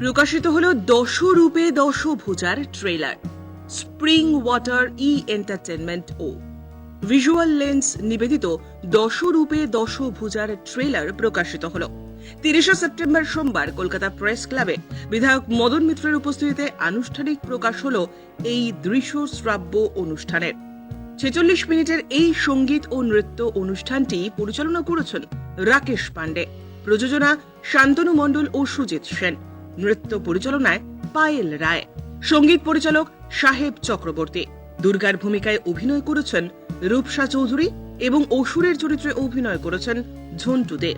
প্রকাশিত হলো দশরূপে দশভুজার trailer spring water E entertainment ও ভিজুয়াল লেন্স নিবেদিত দশরূপে দশভুজার ট্রেলার প্রকাশিত হলো। তিরিশে সেপ্টেম্বর সোমবার কলকাতা প্রেস ক্লাবে বিধায়ক মদন মিত্রের উপস্থিতিতে আনুষ্ঠানিক প্রকাশ হলো এই দৃশ্য শ্রাব্য অনুষ্ঠানের। ছেচল্লিশ মিনিটের এই সংগীত ও নৃত্য অনুষ্ঠানটি পরিচালনা করেছেন রাকেশ পান্ডে প্রযোজনা শান্তনু মণ্ডল ও সুজিত সেন। নৃত্য পরিচালনায় পায়েল রায়। সংগীত পরিচালক সাহেব চক্রবর্তী। দুর্গার ভূমিকায় অভিনয় করেছেন রূপসা চৌধুরী এবং অসুরের চরিত্রে অভিনয় করেছেন ঝন্টু দে।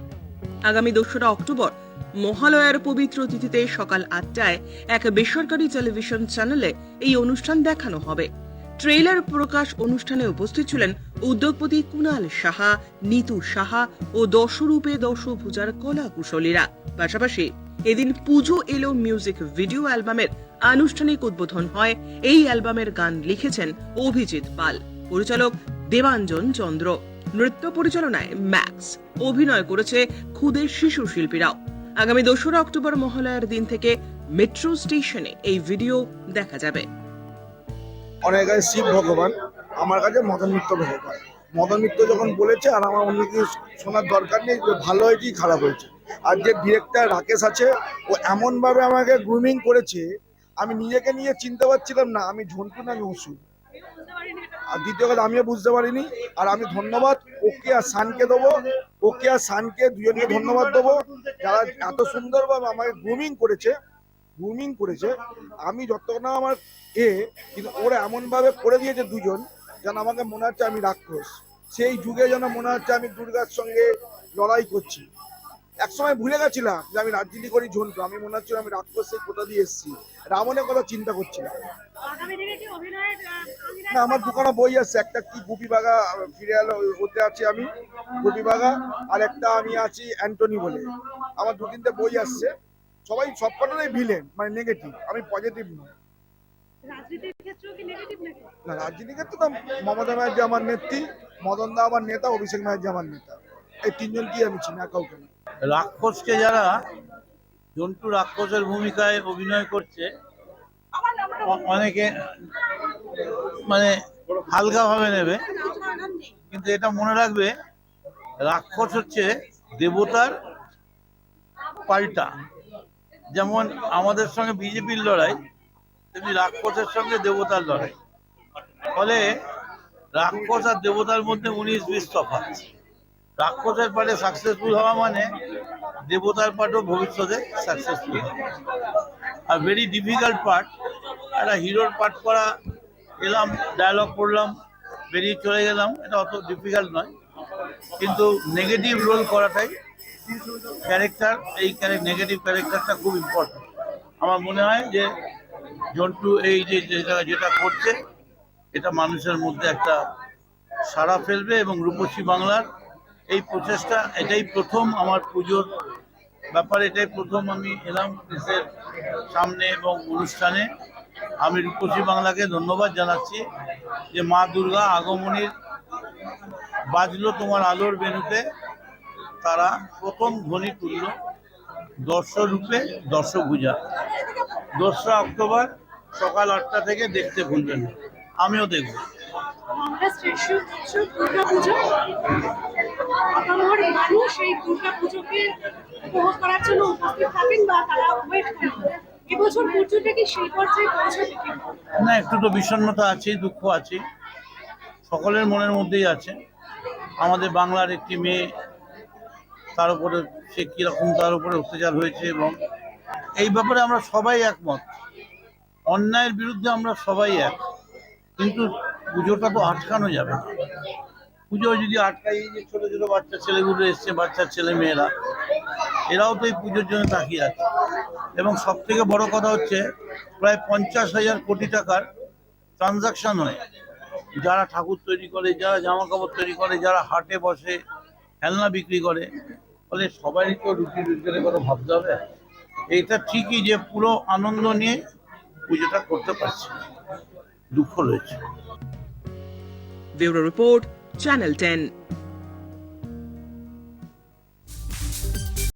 আগামী দোসরা অক্টোবর মহালয়ার পবিত্র তিথিতে সকাল আটটায় এক বেসরকারি টেলিভিশন চ্যানেলে এই অনুষ্ঠান দেখানো হবে। ট্রেলার প্রকাশ অনুষ্ঠানে উপস্থিত ছিলেন উদ্যোগপতি কুণাল সাহা, নিতু সাহা ও দশরূপে দশভুজার কলা কুশলীরা পাশাপাশি এদিন পুজো এলো মিউজিক ভিডিও অ্যালবামের আনুষ্ঠানিক উদ্বোধন হয়। এই অ্যালবামের গান লিখেছেন অভিজিৎ পাল। পরিচালক দেবাঞ্জন চন্দ্র। নৃত্য পরিচালনায় ম্যাক্স। অভিনয় করেছে খুদে শিশু শিল্পীরাও। আগামী দোসরা অক্টোবর মহালয়ার দিন থেকে মেট্রো স্টেশনে এই ভিডিও দেখা যাবে। অনেক শিব ভগবান আমার কাছে মদন মিত্র ভগবান মদন মিত্র যখন বলেছে আর আমার অন্য কিছু শোনার দরকার নেই ভালো হয়েছে খারাপ হয়েছে। আর যে ডিরেক্টর রাকেশ আছে, ও এমনভাবে আমাকে গ্রুমিং করেছে, আমি নিজেকে নিয়ে চিনতে পারছিলাম না, আমি ঝন্টু না আমি আর দ্বিতীয় কথা, আমিও বুঝতে পারিনি, আর আমি ধন্যবাদ, ওকে আর সানকে দেবো, ওকে আর সানকে দুজনকে ধন্যবাদ দেবো। যারা এত সুন্দরভাবে আমাকে গ্রুমিং করেছে গ্রুমিং করেছে, আমি যতক্ষণ না আমার এ, কিন্তু ওরা এমনভাবে করে দিয়েছে দুজন, যেন আমাকে মনে হচ্ছে আমি রাক্ষস। সেই যুগে যেন মনে হচ্ছে আমি দুর্গার সঙ্গে লড়াই করছি। একসময় ভুলে গেছিলাম যে আমি রাজনীতি করি ঝন্টু। আমি মনে হচ্ছিল আমি রাক্ষস সেই কোথা দিয়ে এসেছি। রাবণের কথা চিন্তা করছিলাম। না, আমার দোকানে বই আছে। একটা কি গুপি বাগা ফিরে এলো, ওতে আছি আমি গুপি বাগা আর একটা আমি আছি অ্যান্টনি বলে। আমার দু তিনটে বই আসছে। সবাই সব কটাই ভিলেন মানে নেগেটিভ আমি পজিটিভ নয় রাজনীতির না রাজনীতিকে তো না মমতা ব্যানার্জি আমার নেত্রী, মদন দা আমার নেতা, অভিষেক ব্যানার্জি আমার নেতা। এই তিনজন কি আমি চিনি কাউকে না। রাক্ষসকে যারা জন্টু রাক্ষসের ভূমিকায় অভিনয় করছে, অনেকে মানে হালকাভাবে নেবে, কিন্তু এটা মনে রাখবে, রাক্ষস হচ্ছে দেবতার পাল্টা। যেমন আমাদের সঙ্গে বিজেপির লড়াই, তেমনি রাক্ষসের সঙ্গে দেবতার লড়াই। ফলে রাক্ষস আর দেবতার মধ্যে উনিশ বিশ তফাৎ। রাক্ষসের পার্টে সাকসেসফুল হওয়া মানে দেবতার পার্টও ভবিষ্যতে সাকসেসফুল আর ভেরি ডিফিকাল্ট পার্ট একটা হিরোর পার্ট করা এলাম ডায়লগ করলাম, বেরিয়ে চলে গেলাম, এটা অত ডিফিকাল্ট নয়। কিন্তু নেগেটিভ রোল করাটাই ক্যারেক্টার এই নেগেটিভ ক্যারেক্টারটা খুব ইম্পর্টেন্ট আমার মনে হয় যে জন্টু এই যে যেটা যেটা করছে, এটা মানুষের মধ্যে একটা সাড়া ফেলবে এবং রূপসী বাংলার এই প্রচেষ্টা, এটাই প্রথম আমার পুজোর ব্যাপারে, এটাই প্রথম আমি এলাম দেশের সামনে এবং অনুষ্ঠানে। আমি রূপসী বাংলাকে ধন্যবাদ জানাচ্ছি যে মা দুর্গা আগমনীর বাজলো তোমার আলোর বেনুতে। তারা প্রথম ধ্বনি তুলল দর্শরূপে দর্শভূজা দোসরা অক্টোবর সকাল আটটা থেকে দেখতে ভুলবেন আমিও দেখব। মানুষ এই দুর্গা পুজোকে উপভোগ করার জন্য উপস্থিত থাকেন বা তারা ওয়েট করেন। এবছর পুজোটা কি সেই পর্যায়ে না, একটু তো বিষণ্ণতা আছে দুঃখ আছে সকলের মনের মধ্যেই আছে। আমাদের বাংলার একটি মেয়ে, তার উপরে সে কীরকম, তার উপরে অত্যাচার হয়েছে এবং এই ব্যাপারে আমরা সবাই একমত। অন্যায়ের বিরুদ্ধে আমরা সবাই এক। কিন্তু পুজোটা তো আটকানো যাবে না। পুজো যদি আটকাই যে ছোটো ছোটো বাচ্চা ছেলেগুলো এসছে, বাচ্চা ছেলে মেয়েরা, এরাও তো এই পুজোর জন্য তাকিয়ে আছে। এবং সব থেকে বড় কথা হচ্ছে, প্রায় পঞ্চাশ হাজার কোটি টাকার ট্রানজাকশন হয়। যারা ঠাকুর তৈরি করে, যারা জামা কাপড় তৈরি করে, যারা হাটে বসে খেলনা বিক্রি করে, ফলে সবাই তো রুটি রোজগারের কথা ভাবতে হবে। এটা ঠিকই যে পুরো আনন্দ নিয়ে পুজোটা করতে পারছি। দুঃখ রয়েছে। Report channel ten